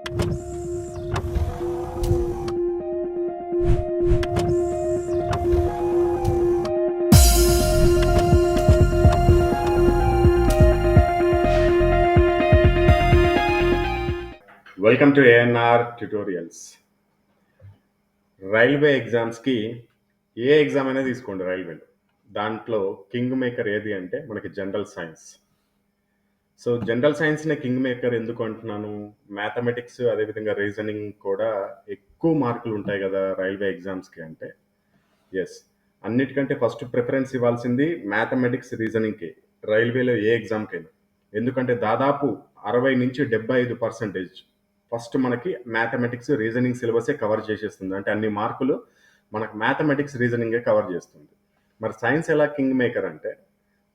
Welcome to ANR tutorials railway ఎగ్జామ్స్కి ఏ exam అయినా తీసుకోండి రైల్వేలో దాంట్లో కింగ్ మేకర్ ఏది అంటే మనకి జనరల్ సైన్స్ సో జనరల్ సైన్స్నే కింగ్ మేకర్ ఎందుకు అంటున్నాను? మ్యాథమెటిక్స్ అదేవిధంగా రీజనింగ్ కూడా ఎక్కువ మార్కులు ఉంటాయి కదా రైల్వే ఎగ్జామ్స్కి అంటే. ఎస్ అన్నిటికంటే ఫస్ట్ ప్రిఫరెన్స్ ఇవ్వాల్సింది మ్యాథమెటిక్స్ రీజనింగ్కి రైల్వేలో ఏ ఎగ్జామ్కైనా. ఎందుకంటే దాదాపు అరవై నుంచి డెబ్బై ఐదు పర్సెంటేజ్ ఫస్ట్ మనకి మ్యాథమెటిక్స్ రీజనింగ్ సిలబసే కవర్ చేసేస్తుంది. అంటే అన్ని మార్కులు మనకు మ్యాథమెటిక్స్ రీజనింగే కవర్ చేస్తుంది. మరి సైన్స్ ఎలా కింగ్ మేకర్ అంటే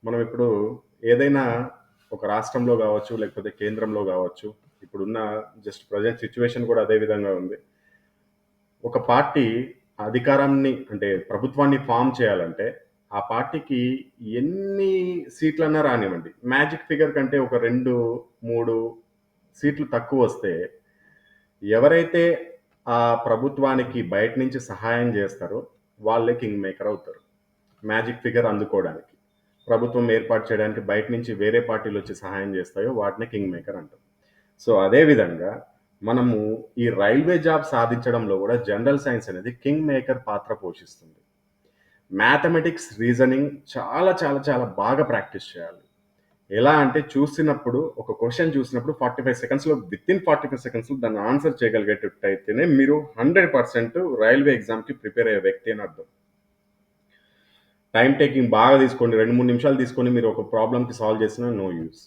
మనం ఇప్పుడు ఏదైనా ఒక రాష్ట్రంలో కావచ్చు లేకపోతే కేంద్రంలో కావచ్చు ఇప్పుడున్న జస్ట్ ప్రజెంట్ సిచ్యువేషన్ కూడా అదే విధంగా ఉంది. ఒక పార్టీ అధికారాన్ని అంటే ప్రభుత్వాన్ని ఫామ్ చేయాలంటే ఆ పార్టీకి ఎన్ని సీట్లన్నా రానివ్వండి. మ్యాజిక్ ఫిగర్ కంటే ఒక రెండు మూడు సీట్లు తక్కువ వస్తే ఎవరైతే ఆ ప్రభుత్వానికి బయట నుంచి సహాయం చేస్తారో వాళ్ళే కింగ్ మేకర్ అవుతారు. మ్యాజిక్ ఫిగర్ అందుకోవడానికి. ప్రభుత్వం ఏర్పాటు చేయడానికి బయట నుంచి వేరే పార్టీలు వచ్చి సహాయం చేస్తాయో వాటిని కింగ్ మేకర్ అంటారు సో అదేవిధంగా మనము ఈ రైల్వే జాబ్ సాధించడంలో కూడా జనరల్ సైన్స్ అనేది కింగ్ మేకర్ పాత్ర పోషిస్తుంది. మ్యాథమెటిక్స్ రీజనింగ్ చాలా చాలా చాలా బాగా ప్రాక్టీస్ చేయాలి. ఎలా అంటే చూసినప్పుడు ఒక క్వశ్చన్ చూసినప్పుడు ఫార్టీ ఫైవ్ సెకండ్స్లో విత్ ఇన్ ఫార్టీ ఫైవ్ సెకండ్స్లో దాన్ని ఆన్సర్ చేయగలిగేటట్టు అయితేనే మీరు హండ్రెడ్ పర్సెంట్ రైల్వే ఎగ్జామ్కి ప్రిపేర్ అయ్యే వ్యక్తి అని అర్థం. టైం టేకింగ్ బాగా తీసుకోండి రెండు మూడు నిమిషాలు తీసుకొని మీరు ఒక ప్రాబ్లమ్కి సాల్వ్ చేసినా నో యూస్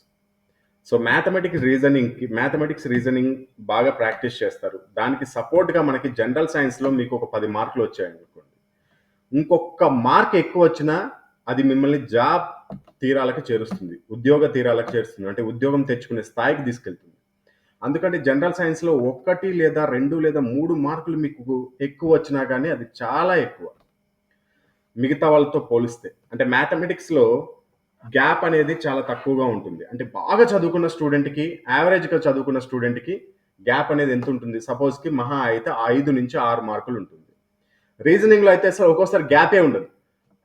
సో మ్యాథమెటిక్స్ రీజనింగ్కి మ్యాథమెటిక్స్ రీజనింగ్ బాగా ప్రాక్టీస్ చేస్తారు. దానికి సపోర్ట్గా మనకి జనరల్ సైన్స్లో మీకు ఒక పది మార్కులు వచ్చాయనుకోండి ఇంకొక మార్క్ ఎక్కువ వచ్చినా అది మిమ్మల్ని జాబ్ తీరాలకు చేరుస్తుంది. ఉద్యోగ తీరాలకు చేరుస్తుంది. అంటే ఉద్యోగం తెచ్చుకునే స్థాయికి తీసుకెళ్తుంది. అందుకంటే జనరల్ సైన్స్లో ఒకటి లేదా రెండు లేదా మూడు మార్కులు మీకు ఎక్కువ వచ్చినా కానీ అది చాలా ఎక్కువ. మిగతా వాళ్ళతో పోలిస్తే. అంటే మ్యాథమెటిక్స్లో గ్యాప్ అనేది చాలా తక్కువగా ఉంటుంది. అంటే బాగా చదువుకున్న స్టూడెంట్కి యావరేజ్గా చదువుకున్న స్టూడెంట్కి గ్యాప్ అనేది ఎంత ఉంటుంది? సపోజ్కి మహా అయితే ఐదు నుంచి ఆరు మార్కులు ఉంటుంది. రీజనింగ్లో అయితే అసలు ఒక్కోసారి గ్యాపే ఉండదు.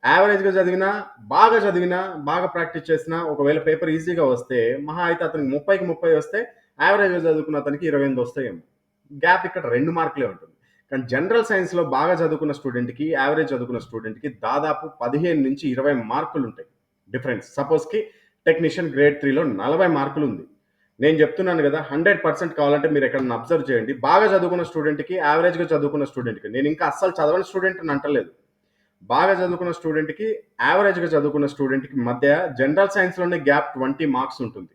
యావరేజ్గా చదివినా బాగా చదివినా బాగా ప్రాక్టీస్ చేసినా ఒకవేళ పేపర్ ఈజీగా వస్తే మహా అయితే అతనికి ముప్పైకి ముప్పై వస్తే యావరేజ్గా చదువుకున్న అతనికి ఇరవై ఎనిమిది వస్తాయేమో. గ్యాప్ ఇక్కడ రెండు మార్కులే ఉంటుంది. కానీ జనరల్ సైన్స్లో బాగా చదువుకున్న స్టూడెంట్కి యావరేజ్ చదువుకున్న స్టూడెంట్కి దాదాపు పదిహేను నుంచి ఇరవై మార్కులు ఉంటాయి డిఫరెన్స్. సపోజ్కి టెక్నీషియన్ గ్రేడ్ త్రీలో నలభై మార్కులు ఉంది నేను చెప్తున్నాను కదా హండ్రెడ్ పర్సెంట్ కావాలంటే మీరు ఎక్కడ అబ్జర్వ్ చేయండి. బాగా చదువుకున్న స్టూడెంట్కి యావరేజ్గా చదువుకున్న స్టూడెంట్కి నేను ఇంకా అస్సలు చదవని స్టూడెంట్ అని అంటలేదు. బాగా చదువుకున్న స్టూడెంట్కి యావరేజ్గా చదువుకున్న స్టూడెంట్కి మధ్య జనరల్ సైన్స్లోనే గ్యాప్ ట్వంటీ మార్క్స్ ఉంటుంది.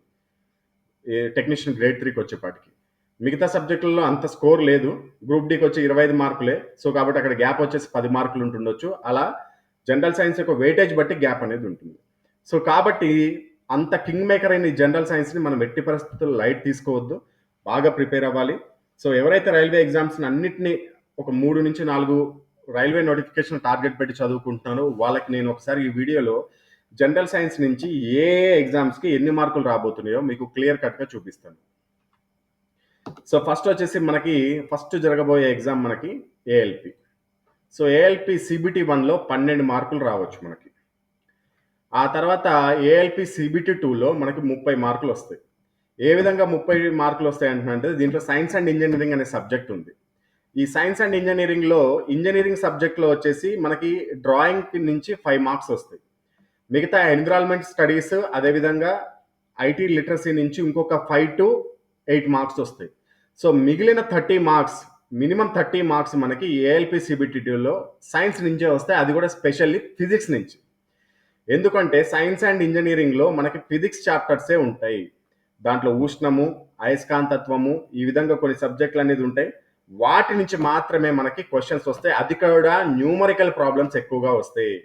టెక్నీషియన్ గ్రేడ్ త్రీకి వచ్చేపాటికి. మిగతా సబ్జెక్టులలో అంత స్కోర్ లేదు. గ్రూప్ డికి వచ్చి ఇరవై ఐదు మార్కులే. సో కాబట్టి అక్కడ గ్యాప్ వచ్చేసి పది మార్కులు ఉంటుండొచ్చు. అలా జనరల్ సైన్స్ యొక్క వెయిటేజ్ బట్టి గ్యాప్ అనేది ఉంటుంది. సో కాబట్టి అంత కింగ్ మేకర్ అయిన ఈ జనరల్ సైన్స్ని మనం ఎట్టి పరిస్థితుల్లో లైట్ తీసుకోవద్దు. బాగా ప్రిపేర్ అవ్వాలి. సో ఎవరైతే రైల్వే ఎగ్జామ్స్ని అన్నిటినీ ఒక మూడు నుంచి నాలుగు రైల్వే నోటిఫికేషన్ టార్గెట్ పెట్టి చదువుకుంటున్నారో వాళ్ళకి నేను ఒకసారి ఈ వీడియోలో జనరల్ సైన్స్ నుంచి ఏ ఎగ్జామ్స్కి ఎన్ని మార్కులు రాబోతున్నాయో మీకు క్లియర్ కట్గా చూపిస్తాను. సో ఫస్ట్ వచ్చేసి మనకి ఫస్ట్ జరగబోయే ఎగ్జామ్ మనకి ఏఎల్పి సో ఏఎల్పి సిబిటి వన్లో పన్నెండు మార్కులు రావచ్చు మనకి. ఆ తర్వాత ఏఎల్పి సిబిటి టూలో మనకి ముప్పై మార్కులు వస్తాయి. ఏ విధంగా ముప్పై మార్కులు వస్తాయి అంటే దీంట్లో సైన్స్ అండ్ ఇంజనీరింగ్ అనే సబ్జెక్ట్ ఉంది. ఈ సైన్స్ అండ్ ఇంజనీరింగ్లో ఇంజనీరింగ్ సబ్జెక్ట్లో వచ్చేసి మనకి డ్రాయింగ్ నుంచి ఫైవ్ మార్క్స్ వస్తాయి. మిగతా ఎన్విరాన్మెంట్ స్టడీస్ అదేవిధంగా ఐటీ లిటరసీ నుంచి ఇంకొక ఫైవ్ టు ఎయిట్ మార్క్స్ వస్తాయి. సో మిగిలిన thirty marks minimum thirty marks మనకి ఏఎల్పి సిబిటిలో సైన్స్ నుంచే వస్తాయి. అది కూడా స్పెషల్లీ ఫిజిక్స్ నుంచి. ఎందుకంటే సైన్స్ అండ్ ఇంజనీరింగ్లో మనకి ఫిజిక్స్ చాప్టర్సే ఉంటాయి. దాంట్లో ఉష్ణము అయస్కాంతత్వము ఈ విధంగా కొన్ని సబ్జెక్టులు అనేది ఉంటాయి. వాటి నుంచి మాత్రమే మనకి క్వశ్చన్స్ వస్తాయి. అది కూడా న్యూమరికల్ ప్రాబ్లమ్స్ ఎక్కువగా వస్తాయి.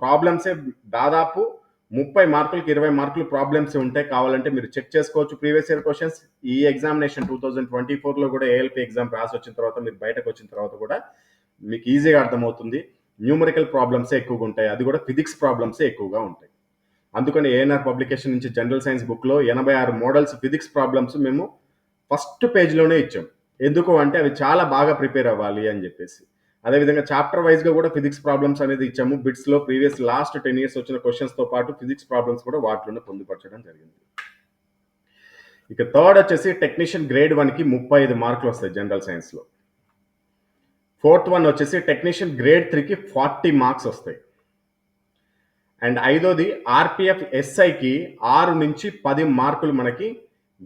ప్రాబ్లమ్సే దాదాపు ముప్పై మార్కులకి ఇరవై మార్కులు ప్రాబ్లమ్స్ ఉంటాయి కావాలంటే మీరు చెక్ చేసుకోవచ్చు. ప్రీవియస్ ఇయర్ క్వశ్చన్స్ ఈ ఎగ్జామినేషన్ టూ థౌజండ్ ట్వంటీ ఫోర్లో కూడా ఏఎల్పి ఎగ్జామ్ రాసి వచ్చిన తర్వాత మీరు బయటకు వచ్చిన తర్వాత కూడా మీకు ఈజీగా అర్థమవుతుంది. న్యూమరికల్ ప్రాబ్లమ్సే ఎక్కువగా ఉంటాయి. అది కూడా ఫిజిక్స్ ప్రాబ్లమ్సే ఎక్కువగా ఉంటాయి. అందుకని ఏఎన్ఆర్ పబ్లికేషన్ నుంచి జనరల్ సైన్స్ బుక్లో ఎనభై ఆరు మోడల్స్ ఫిజిక్స్ ప్రాబ్లమ్స్ మేము ఫస్ట్ పేజ్లోనే ఇచ్చాం. ఎందుకు అంటే అవి చాలా బాగా ప్రిపేర్ అవ్వాలి అని చెప్పేసి. అదేవిధంగా చాప్టర్ వైజ్గా కూడా ఫిజిక్స్ ప్రాబ్లమ్స్ అనేది ఇచ్చాము. బిట్స్లో ప్రీవియస్ లాస్ట్ టెన్ ఇయర్స్ వచ్చిన క్వశ్చన్స్తో పాటు ఫిజిక్స్ ప్రాబ్లమ్స్ కూడా వాటిలోనే పొందుపరచడం జరిగింది. ఇక థర్డ్ వచ్చేసి టెక్నీషియన్ గ్రేడ్ వన్కి ముప్పై ఐదు మార్కులు వస్తాయి జనరల్ సైన్స్లో ఫోర్త్ వన్ వచ్చేసి టెక్నీషియన్ గ్రేడ్ త్రీకి ఫార్టీ మార్క్స్ వస్తాయి. అండ్ ఐదోది ఆర్పిఎఫ్ ఎస్ఐకి ఆరు నుంచి పది మార్కులు మనకి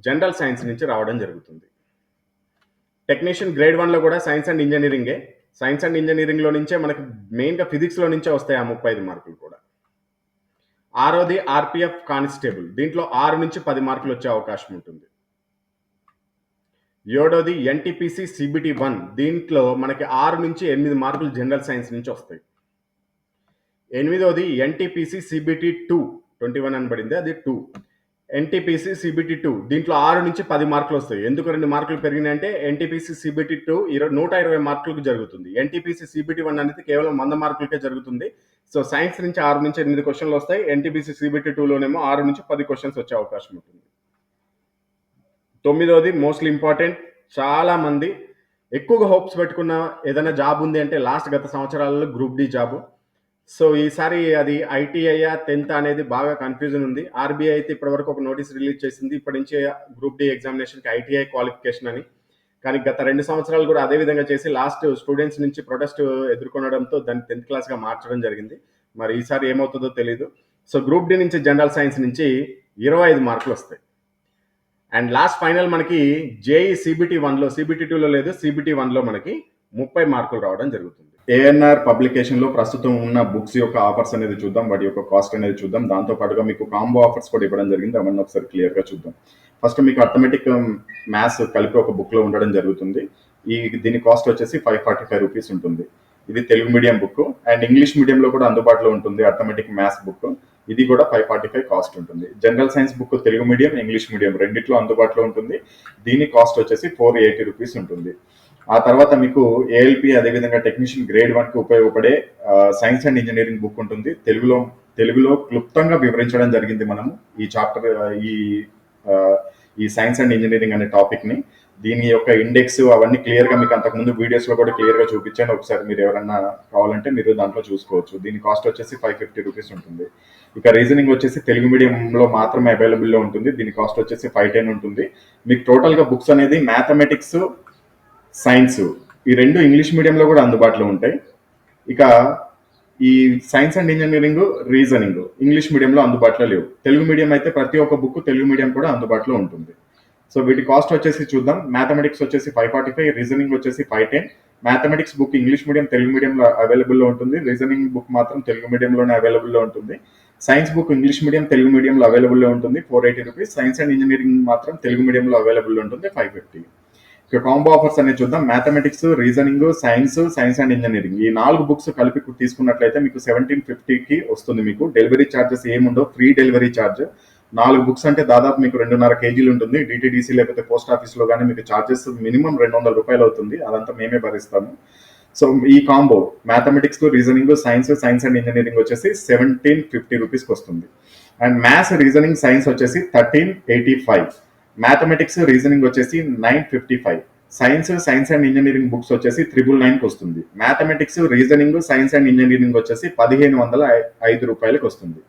జనరల్ సైన్స్ నుంచి రావడం జరుగుతుంది. టెక్నీషియన్ గ్రేడ్ వన్లో కూడా సైన్స్ అండ్ ఇంజనీరింగే సైన్స్ అండ్ ఇంజనీరింగ్లో నుంచే మనకి మెయిన్గా ఫిజిక్స్లో నుంచే వస్తాయి ఆ ముప్పై ఐదు మార్కులు కూడా. ఆరోది ఆర్పిఎఫ్ కానిస్టేబుల్ దీంట్లో ఆరు నుంచి పది మార్కులు వచ్చే అవకాశం ఉంటుంది. ఏడోది ఎన్టీపీసీ సిబిటి వన్ దీంట్లో మనకి ఆరు నుంచి ఎనిమిది మార్కులు జనరల్ సైన్స్ నుంచి వస్తాయి. ఎనిమిదోది NTPC CBT two twenty one అని పడింది అది టూ ఎన్టీపీసీ సిబిటి టూ దీంట్లో ఆరు నుంచి పది మార్కులు వస్తాయి. ఎందుకు రెండు మార్కులు పెరిగినాయంటే ఎన్టీపీసీ సిబిటి టూ ఇరవై నూట ఇరవై మార్కులకు జరుగుతుంది. ఎన్టీపీసీ సిబిటి వన్ అనేది కేవలం వంద మార్కులకే జరుగుతుంది. సో సైన్స్ నుంచి ఆరు నుంచి ఎనిమిది క్వశ్చన్లు వస్తాయి. ఎన్టీపీసీ సిబిటి టూలోనేమో ఆరు నుంచి పది క్వశ్చన్స్ వచ్చే అవకాశం ఉంటుంది. తొమ్మిదవది మోస్ట్లీ ఇంపార్టెంట్ చాలా మంది ఎక్కువగా హోప్స్ పెట్టుకున్న ఏదైనా జాబ్ ఉంది అంటే లాస్ట్ గత సంవత్సరాలలో గ్రూప్ డి జాబ్ సో ఈసారి అది ఐటీఐ టెన్త్ అనేది బాగా కన్ఫ్యూజన్ ఉంది. ఆర్బీఐ అయితే ఇప్పటివరకు ఒక నోటీస్ రిలీజ్ చేసింది. ఇప్పటి నుంచి గ్రూప్ డి ఎగ్జామినేషన్కి ఐటీఐ క్వాలిఫికేషన్ అని. కానీ గత రెండు సంవత్సరాలు కూడా అదే విధంగా చేసి లాస్ట్ స్టూడెంట్స్ నుంచి ప్రొటెస్ట్ ఎదుర్కొనడంతో దాన్ని టెన్త్ క్లాస్గా మార్చడం జరిగింది. మరి ఈసారి ఏమవుతుందో తెలియదు సో గ్రూప్ డి నుంచి జనరల్ సైన్స్ నుంచి ఇరవై ఐదు మార్కులు వస్తాయి. అండ్ లాస్ట్ ఫైనల్ మనకి జేఈ సిబిటి వన్లో సిబిటి టూలో లేదు సిబిటి వన్లో మనకి ముప్పై మార్కులు రావడం జరుగుతుంది. ఏఎన్ఆర్ పబ్లికేషన్లో ప్రస్తుతం ఉన్న బుక్స్ యొక్క ఆఫర్స్ అనేది చూద్దాం వాటి యొక్క కాస్ట్ అనేది చూద్దాం. దాంతో పాటుగా మీకు కాంబో ఆఫర్స్ కూడా ఇవ్వడం జరిగింది. అవన్నీ ఒకసారి క్లియర్గా చూద్దాం. ఫస్ట్ మీకు అథమెటిక్ మ్యాథ్స్ um, కలిపి ఒక బుక్లో ఉండడం జరుగుతుంది. ఈ దీని కాస్ట్ వచ్చేసి ఫైవ్ ఫార్టీ ఫైవ్ రూపీస్ ఉంటుంది. ఇది Telugu medium book and English మీడియంలో కూడా అందుబాటులో ఉంటుంది అథమెటిక్ మ్యాథ్స్ బుక్ ఇది కూడా ఫైవ్ ఫార్టీ ఫైవ్ కాస్ట్ ఉంటుంది. General science book Telugu medium English medium రెండిట్లో అందుబాటులో ఉంటుంది. దీని కాస్ట్ వచ్చేసి ఫోర్ ఎయిటీ రూపీస్ ఉంటుంది. ఆ తర్వాత మీకు ఏఎల్పి అదేవిధంగా టెక్నీషియన్ గ్రేడ్ వన్కి ఉపయోగపడే సైన్స్ అండ్ ఇంజనీరింగ్ బుక్ ఉంటుంది. తెలుగులో తెలుగులో క్లుప్తంగా వివరించడం జరిగింది మనము ఈ చాప్టర్ ఈ ఈ సైన్స్ అండ్ ఇంజనీరింగ్ అనే టాపిక్ని దీని యొక్క ఇండెక్స్ అవన్నీ క్లియర్గా మీకు అంతకుముందు వీడియోస్లో కూడా క్లియర్గా చూపించాను. ఒకసారి మీరు ఎవరన్నా కావాలంటే మీరు దాంట్లో చూసుకోవచ్చు. దీని కాస్ట్ వచ్చేసి ఫైవ్ ఫిఫ్టీ రూపీస్ ఉంటుంది. ఇక రీజనింగ్ వచ్చేసి తెలుగు మీడియంలో మాత్రమే అవైలబుల్లో ఉంటుంది. దీని కాస్ట్ వచ్చేసి ఫైవ్ టెన్ ఉంటుంది. మీకు టోటల్గా బుక్స్ అనేది మ్యాథమెటిక్స్ సైన్స్. ఈ రెండు ఇంగ్లీష్ మీడియంలో కూడా అందుబాటులో ఉంటాయి. ఇక ఈ science and engineering reasoning English మీడియంలో అందుబాటులో లేవు. తెలుగు మీడియం అయితే ప్రతి ఒక్క బుక్ తెలుగు మీడియం కూడా అందుబాటులో ఉంటుంది. సో వీటి కాస్ట్ వచ్చేసి చూద్దాం. మ్యాథమెటిక్స్ వచ్చేసి ఫైవ్ ఫార్టీ ఫైవ్ రీజనింగ్ వచ్చేసి five ten mathematics book English medium Telugu మీడియంలో అవైలబుల్లో ఉంటుంది. రీజనింగ్ బుక్ మాత్రం తెలుగు మీడియంలోనే అవైలబుల్లో ఉంటుంది. Science book English medium Telugu మీడియంలో అవైలబుల్లో ఉంటుంది. Four eighty rupees science and engineering మాత్రం తెలుగు మీడియంలో అవైలబుల్ ఉంటుంది. ఫైవ్ ఫిఫ్టీ ఇక కాంబో ఆఫర్స్ అనేది చూద్దాం. Mathematics reasoning science science and engineering ఈ నాలుగు బుక్స్ కలిపి తీసుకున్నట్లయితే మీకు సెవెంటీన్ ఫిఫ్టీకి వస్తుంది మీకు. డెలివరీ ఛార్జెస్ ఏముండవు? ఫ్రీ డెలివరీ ఛార్జ్ నాలుగు బుక్స్ అంటే దాదాపు మీకు రెండున్నర కేజీలు ఉంటుంది. డిటీడీసీ లేకపోతే పోస్ట్ ఆఫీస్లో కానీ మీకు ఛార్జెస్ మినిమం రెండు వందల రూపాయలు అవుతుంది. అదంతా మేమే భరిస్తాము. సో ఈ combo mathematics reasoning science science and engineering వచ్చేసి సెవెంటీన్ ఫిఫ్టీ రూపీస్కి వస్తుంది. అండ్ మ్యాథ్స్ రీజనింగ్ సైన్స్ వచ్చేసి thirteen eighty five mathematics reasoning వచ్చేసి nine fifty five science science and engineering books వచ్చేసి త్రిబుల్ నైన్కి వస్తుంది. Mathematics reasoning science and engineering వచ్చేసి పదిహేను వందల ఐదు రూపాయలకు వస్తుంది.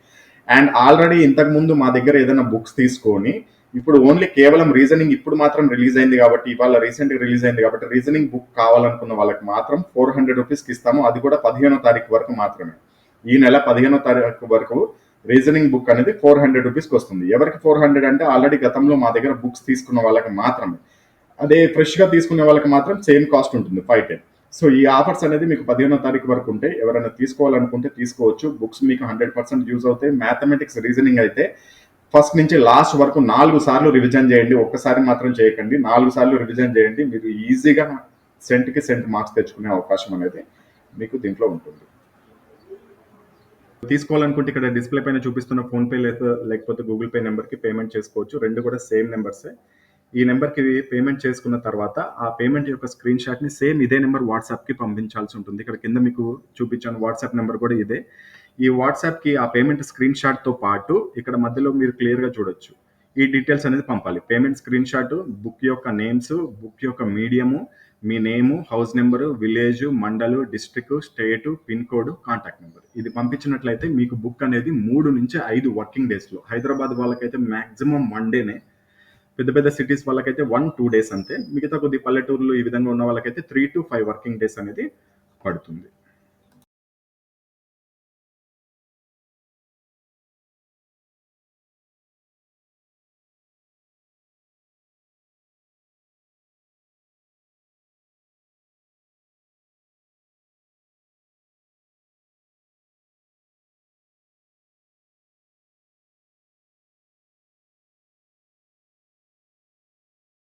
అండ్ ఆల్రెడీ ఇంతకుముందు మా దగ్గర ఏదైనా బుక్స్ తీసుకొని ఇప్పుడు ఓన్లీ కేవలం రీజనింగ్ ఇప్పుడు మాత్రం రిలీజ్ అయింది కాబట్టి ఇవాళ రీసెంట్గా రిలీజ్ అయింది కాబట్టి రీజనింగ్ బుక్ కావాలనుకున్న వాళ్ళకి మాత్రం ఫోర్ హండ్రెడ్ రూపీస్కి ఇస్తాము. అది కూడా పదిహేనో తారీఖు వరకు మాత్రమే. ఈ నెల పదిహేనో తారీఖు వరకు రీజనింగ్ బుక్ అనేది ఫోర్ హండ్రెడ్ రూపీస్కి వస్తుంది. ఎవరికి ఫోర్ హండ్రెడ్ అంటే ఆల్రెడీ గతంలో మా దగ్గర బుక్స్ తీసుకున్న వాళ్ళకి మాత్రమే. అదే ఫ్రెష్గా తీసుకునే వాళ్ళకి మాత్రం సేమ్ కాస్ట్ ఉంటుంది ఫైవ్ టెన్. సో ఈ ఆఫర్స్ అనేది మీకు పదిహేనో తారీఖు వరకు ఉంటే ఎవరైనా తీసుకోవాలనుకుంటే తీసుకోవచ్చు. బుక్స్ మీకు హండ్రెడ్ పర్సెంట్ యూజ్ అవుతాయి. మ్యాథమెటిక్స్ రీజనింగ్ అయితే ఫస్ట్ నుంచి లాస్ట్ వరకు నాలుగు సార్లు రివిజన్ చేయండి. ఒక్కసారి మాత్రం చేయకండి. నాలుగు సార్లు రివిజన్ చేయండి. మీరు ఈజీగా సెంట్కి సెంట్ మార్క్స్ తెచ్చుకునే అవకాశం అనేది మీకు దీంట్లో ఉంటుంది. తీసుకోవాలనుకుంటే ఇక్కడ డిస్ప్లే పైన చూపిస్తున్న ఫోన్పే లేదా లేకపోతే గూగుల్ పే నెంబర్కి పేమెంట్ చేసుకోవచ్చు. రెండు కూడా సేమ్ నెంబర్సే. ఈ నెంబర్కి పేమెంట్ చేసుకున్న తర్వాత ఆ పేమెంట్ యొక్క స్క్రీన్ షాట్ని సేమ్ ఇదే నెంబర్ వాట్సాప్కి పంపించాల్సి ఉంటుంది. ఇక్కడ కింద మీకు చూపించాను వాట్సాప్ నెంబర్ కూడా ఇదే. ఈ వాట్సాప్కి ఆ పేమెంట్ స్క్రీన్ షాట్తో పాటు ఇక్కడ మధ్యలో మీరు క్లియర్గా చూడొచ్చు. ఈ డీటెయిల్స్ అనేది పంపాలి. పేమెంట్ స్క్రీన్ షాట్ బుక్ యొక్క నేమ్స్ బుక్ యొక్క మీడియము మీ name house number village mandal district state pin code contact number. ఇది పంపించినట్లయితే మీకు బుక్ అనేది మూడు నుంచి ఐదు వర్కింగ్ డేస్లో హైదరాబాద్ వాళ్ళకైతే మ్యాక్సిమం వన్ డేనే పెద్ద పెద్ద సిటీస్ వాళ్ళకైతే వన్ టూ డేస్ అంతే. మిగతా కొద్ది పల్లెటూర్లు ఈ విధంగా ఉన్న వాళ్ళకైతే three to five working days అనేది పడుతుంది.